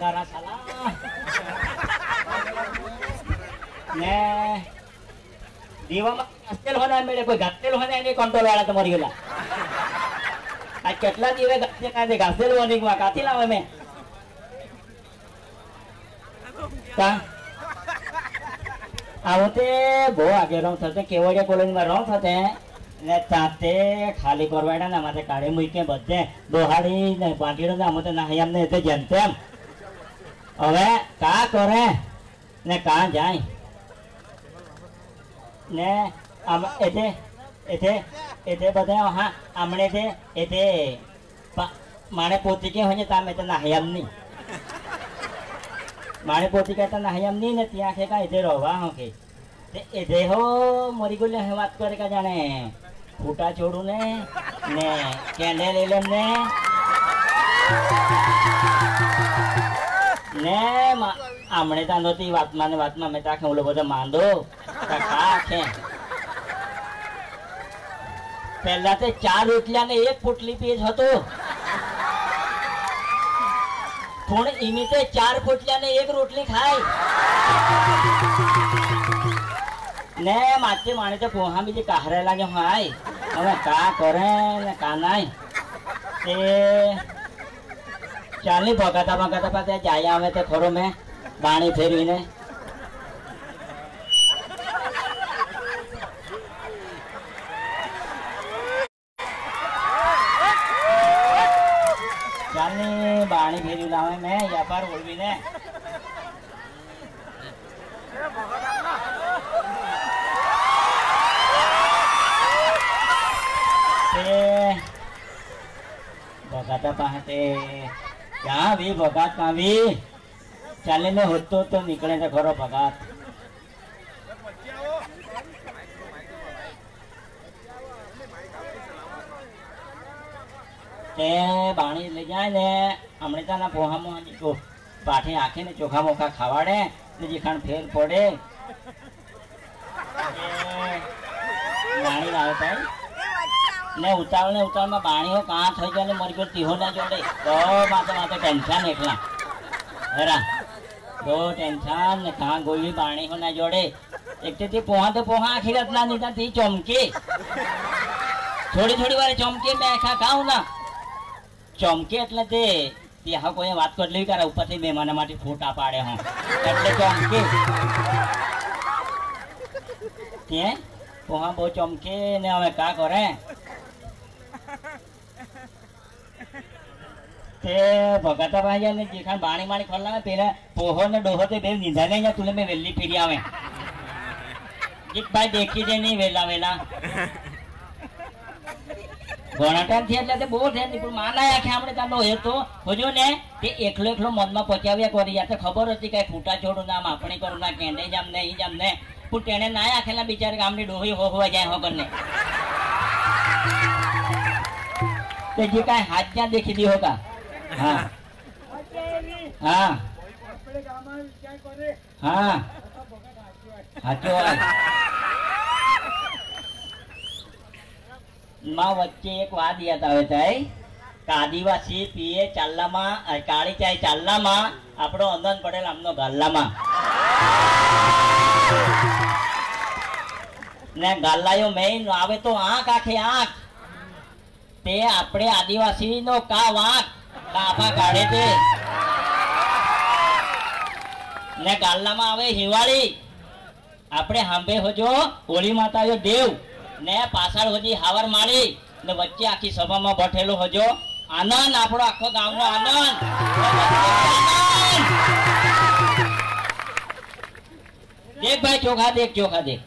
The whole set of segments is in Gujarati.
અંધારા સાલા ને દીવામાં ઘાસેલ હોના મેળે કોઈ મેં રમ થશે ને તાતે ખાલી કરવાડા ના અમારે કાઢી મૂકી બધે દોહાડી ને પાટીડો ને જેમ તેમ હવે કા કરે? ને કા જાય? ને એતે એતે એતે બધા, હા, આમણે તે એતે માણે પોતી કે હોય તામે તો નાહ્યામ નહીં મારે પોતી કહેતા ના હમ નહીં ને ત્યાં કે કાંઈ તે રહેવા હું કે. તે એ દેહો મરી ગયો હે વાત કરે કા જાણે, ફૂટા છોડું ને ને કેન્ડલ એલમ ને ને આમણે તા નહોતી વાતમાં ને વાતમાં મેં તાખે ઓલો બધો માંદો. તાખે પહેલા તે ચાર રોટલા ને એક પોટલી પેજ હતો. પણ એની તે ચાર પોટલા ને એક રોટલી ખાય. ને માથે માણે તો પોહા બીજી કાહરે લાગે હાય. હવે કા કરે ને કા નાય. તે ચાલની ભગાતા ભગાતા પાસે જાય આવે તે ખરો મેં બાણી ફેરવીને. ચાલની બાણી ફેરવી લાવે મેં, વ્યાપાર ઓળવીને. ભગાતા પાસે વી, ભગાત કાં ચાલીને ચાલે હોતો તો નીકળે છે ખરો ભગાત. તે બાણી લઈ જાય ને અમૃતાના પોહામાં પાઠી આખે ને ચોખા મોખા ખાવાડે ને જે ખાણ ફેર પડે. તે બાણી લાવે તાઈ ને ઉતાવળ ને ઉતાવળમાં બાણીઓ કાં થઈ ગયા ને મરી ગયો, તીહો ના જોડે. તો માથે માથે ટેન્શન એકલા. હરા. તો ટેન્શન ને કાં ગોળી બાણીઓ ના જોડે. એક તે પોહા તો પોહા આખી રાત ના નીતા તે ચોમકે. થોડી થોડી વારે ચોમકે, મેં આખા ખાઉં ના. ચોમકે એટલે તે તે હા કોઈ વાત કરી લેવી કરે ઉપરથી મહેમાનો માટે ફોટા પાડે હા. એટલે ચોમકે. તે પોહા બહુ ચમકે ને હવે કા કરે? તે ભગાતા ભાઈ ને જેખાન બાણી માણી ખોલા પેલા પોહો ને ડોહો તે બે નીંધા નહીં જા તુલે મેં વેલી ફેરી આવે. ભાઈ દેખી દે નહીં વેલા વેલા ઘણા થી એટલે બહુ નહીં, પણ માના આખે આપણે તાનો એ તો. હજુ ને, તે એકલો એકલો મનમાં પચાવ્યા કરી યા ખબર હતી કઈ ફૂટા છોડું નામ આપણે કરું ના કેને જામ ને, ઈ જામ ને. પણ તેને ના આખેલા બિચારે ગામની ડોહી હો હોવા જાય હોગર ને તે જે કાંઈ હાથ ક્યાં દેખી દી હોગા હા. હા. હા. સાચો માં વચ્ચે એક વાત યાદ આવે થાય કે આદિવાસી પીએ ચાલ્લામાં કાળી ચાય ચાલ્લામાં, આપણો અંદન પડેલ આમનો ગાલ્લામાં. ને ગાલ્લાયો મેઇન આવે તો આંખ, આખે આંખ. તે આપણે આદિવાસી નો કા વાંક? કાપા કાઢે છે. ને ગાલ્લામાં આવે હિવાળી. આપણે હાંભે હોજો, હોળી માતા દેવ. ને પાછળ હોજી હાવર માળી. ને વચ્ચે આખી સભામાં બેઠેલો હોજો. આનંદ, આપણો આખો ગામનો આનંદ. ને આનંદ. દેખ ભાઈ ચોખા દેખ ચોખા દેખ.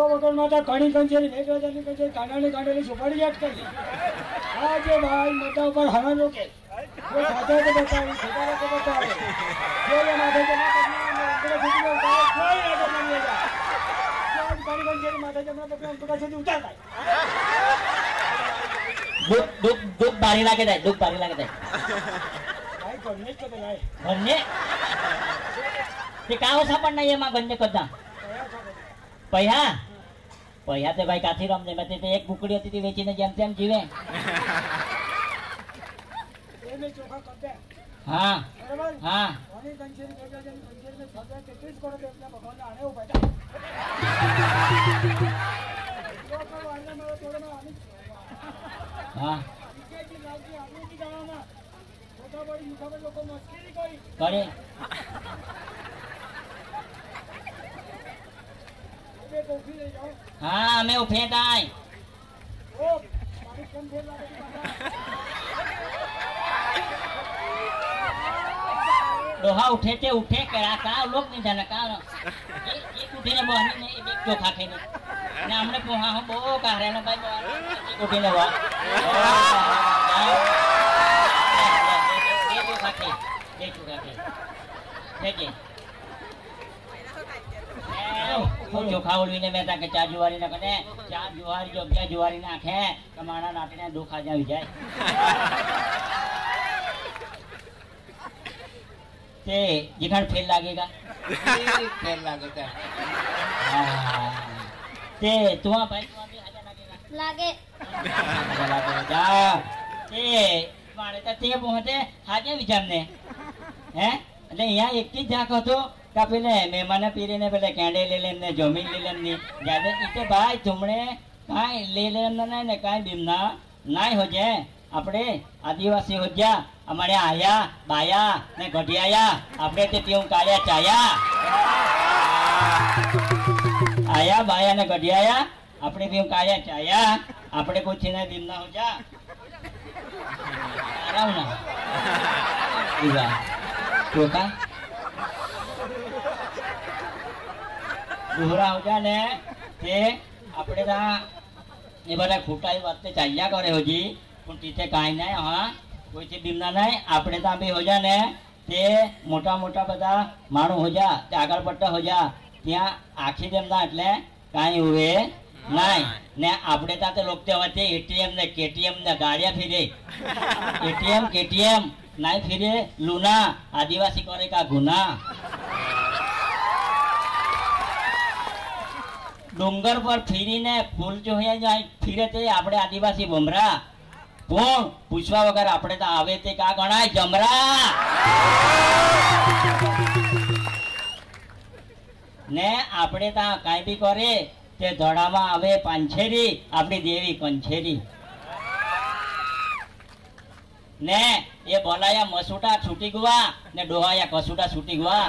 છૂટો વગર હતા કણી કંચેરી ભેટ વગરની કંચેરી કાંડાની કાંડેલી સુપારી યાદ કરી. આ જે ભાઈ મોટા ઉપર હરણ રોકે કોઈ સાચો તો બતાવે છોકરા તો બતાવે. કોઈ માથે જમા કરી પૈસા પૈયા તે ભાઈ કાથી રમને મેં તે એક બુકડી હતી તે વેચીને જેમ તેમ જીવે. એને ચોખા કરતા હા બરાબર હા કોની કંચેરી બે હજારની કંચેરી ને છ હજાર તેત્રીસ કરો તો એટલા ભગવાનને આને ઊભા થાય. જો કોઈ વાંધો ન હોય તો એમાં આની હા વિકેટની લાગી આની ગાવામાં મોટા બળી મુસાફર લોકો મસ્કરી કરી કરે બે કોફી લઈ જાઓ હા અમે ઉઠે તાય ઓ મારી કેમ ફેર લાગે છે બાબા? ડોહા ઉઠે તે ઉઠે કે આ કા લોક નહીં જાણે કા એક એક ઉઠીને બહાની ને એક ચોખા ખાઈને ને હમણે પોહા હું બહુ કારે ને ભાઈ બહાર એક ઉઠીને વાહ બે ચોખા ખાઈ બે ચોખા ખાઈ ઠેકે હું ચોખા ઓળવીને મેં બેઠા કે ચા જુવારી ના કને ચા જુવારી જો ચા જુવારી નાખે તો મારા નાટીને દુખા જાવી જાય. તે જીખાણ ફેલ લાગેગા ફેલ લાગેગા તે તુઆ ભાઈ તુઆ ભી લાગેગા લાગે લાગે. જા. તે મારે તો તે પહોંચે હાજર વિચારને હે? એટલે અહીંયા એકથી જ જાક હતો. કે પેલે મહેમાને પીરીને પેલે કેંડે લઈ લે જમીન લઈ લે ની જાદે ઈતે ભાઈ તુમણે કાંઈ લઈ લેમ નહીં ને કાંઈ બીમના નાય હોજે આપણે આદિવાસી હોજ્યા અમારે આયા, બાયા ને ગઢિયાયા. આપણે તે પીવું કાળ્યા ચાયા. આયા, બાયા ને ગઢિયાયા. આપણે પીવું કાળ્યા ચાયા. આપણે પૂછી ને બીમના હોજા આરામ ના. ચોખા દોહરા હોજા ને તે આપણે તા એ બધા ખોટા એ ચાલ્યા કરે હોજી. પણ તીતે કાંઈ નહીં, હા કોઈ તે બીમના નહીં. આપણે ત્યાં બી હોજા ને તે મોટા મોટા બધા માણું હોજા, તે આગળ પડતા હોજા, ત્યાં આખી દેમના એટલે કાંઈ ઉવે નહીં. ને આપણે ત્યાં તો લોકો હવે તે એટીએમ ને કેટીએમ ને ગાડિયા ફીરે. એટીએમ કેટીએમ નાઈ ફીરે. લુના, આદિવાસી કરે કા ગુના? ડુંગર પર ફીરીને ફૂલ જોઈએ જાય, ફીરે તે આપણે આદિવાસી બમરા કોણ? પૂછવા વગર આપણે તો આવે તે કા ગણાય? જમરા. ને આપણે ત્યાં કાંઈ બી કરે, તે ધડામાં આવે પાંછેરી, આપણી દેવી કંછેરી. ને એ બોલાયા મસુટા છૂટી ગયા ને ડોહાયા કસુટા છૂટી ગયા.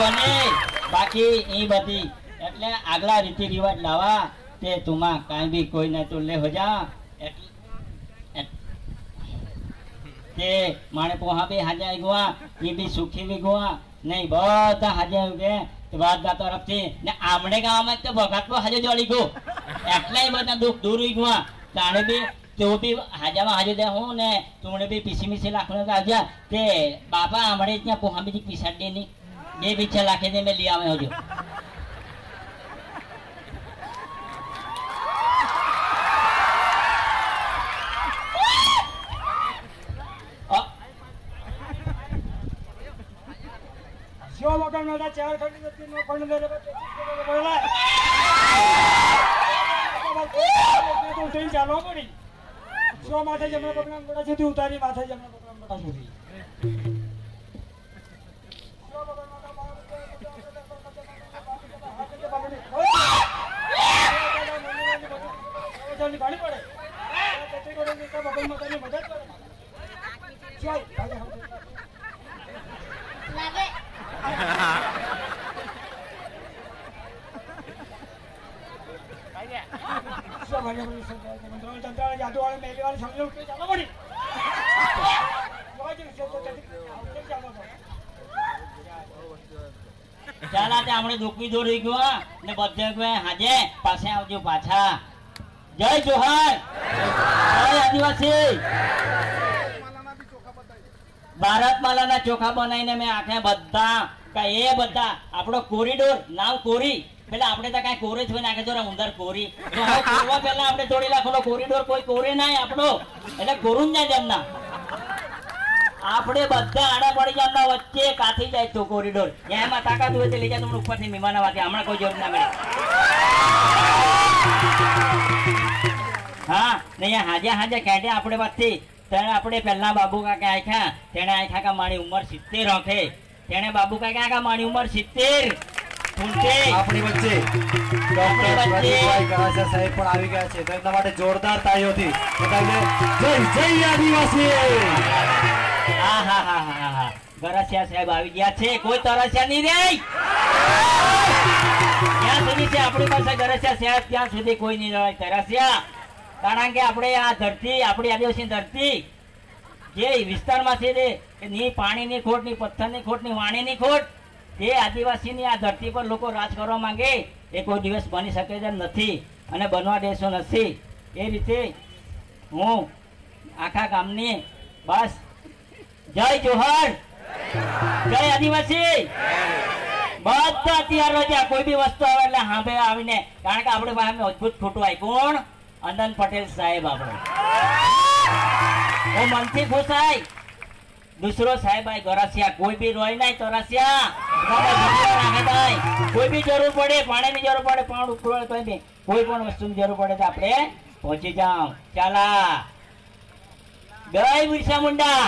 બને બાકી એ બધી, એટલે આગલા રીતિ રિવાજ લાવા તે તુમાં કાંઈ બી કોઈને તો લે હોજા એટલે તે માણે પોહા બી હાજા ગયા એ બી સુખી બી ગયા નહીં, બધા હાજા આવી ગયા. તે વાદા તરફથી, ને આમણે ગામમાં તો ભગાતમાં હાજર જોડી ગયો. એટલે બધા દુઃખ દૂર ગયા તાણે બી તેઓ બી હાજામાં હાજર દે હું ને તુમણે બી પીસી મીસી લાખનો કાઢ્યા તે બાપા આમણે ત્યાં પોહા બીજી પીસાડી દે ની બે પીછા લાખે દે મેં લઈ આવે હજુ અ, શો વગર નતા ચાર ખંડ નો તો ચાલવા પડી શો માથે જમણા પગના મોટા સુધી ઉતારી માથે જમણા પગના મોટા સુધી વગર નતા ગાડી પડે. તેત્રીસ કરોડ નીકળે ભગવાન માતાની મદદ કરે. ચાલ લાગે. ચાલો તો આપણે દુખી દોરી ગયો ને બધે હાજે પાસે આવજો પાછા. જય જોહાર. જય આદિવાસી. ભારત માલાના ચોખા બનાવીને મેં આખે બધા એ બધા, આપણો કોરિડોર, નાવ કોરી. પેલા આપણે તો કઈ કોરે જ હોય નાખે તો ઉંદર કોરી. કોરવા પહેલા આપણે તોડી નાખેલો કોરિડોર કોઈ કોરે નહીં આપણો. એટલે કોરું જ જમના. આપણે બધા આડા પડી જાય એમના વચ્ચે કાથી જાય તો કોરિડોર. એમાં તાકાત હોય તો લઈ જાય તમને ઉપરથી મહેમાન વાતે હમણાં કોઈ જરૂર ના મળે. હા નહીં હાજા હાજા હાજે આપણે વચ્ચે તેને આપણે પહેલા બાબુ કાકા આખ્યા તેને આખ્યા કા મારી ઉંમર સિત્તેર હશે. તેને બાબુ કાકા કા મારી ઉંમર સિત્તેર? આપણી વચ્ચે ડોક્ટર સાહેબ પણ આવી ગયા છે. તો માટે જોરદાર તાળીઓથી જય જય આદિવાસી! હા હા હા હા હા ગરસિયા સાહેબ આવી ગયા છે. કોઈ તરસ્યા નહીં. રે સુધી છે આપણી પાસે ગરસિયા સાહેબ ત્યાં સુધી કોઈ નહીં તરસ્યા કારણ કે આપણે આ ધરતી, આપણી આદિવાસી ધરતી, જે વિસ્તારમાં છે તે ની પાણીની ખોટ, ની પથ્થરની ખોટ, ની વાણીની ખોટ તે આદિવાસીની આ ધરતી પર લોકો રાજ કરવા માંગે, એ કોઈ દિવસ બની શકે તેમ નથી અને બનવા દેશો નથી. એ રીતે હું આખા ગામની બસ જય જોહર. જય આદિવાસી. બધા તૈયાર છે કોઈ બી વસ્તુ આવે એટલે હાંભે આવીને. કારણ કે આપણે પાસે અદભુત ખોટું આવી કોણ? અનંત પટેલ સાહેબ આપણે. હું મનથી ખુશ આઈ દૂસરો સાહેબ આય ગોરાસિયા, કોઈ બી રોય નહીં નહીં. કોઈ બી જરૂર પડે, પાણીની જરૂર પડે, પાણી ઉપડે કોઈ બી કોઈ પણ વસ્તુની જરૂર પડે તો આપણે પહોંચી જાઉં. ચાલા. જય બિરસા મુંડા.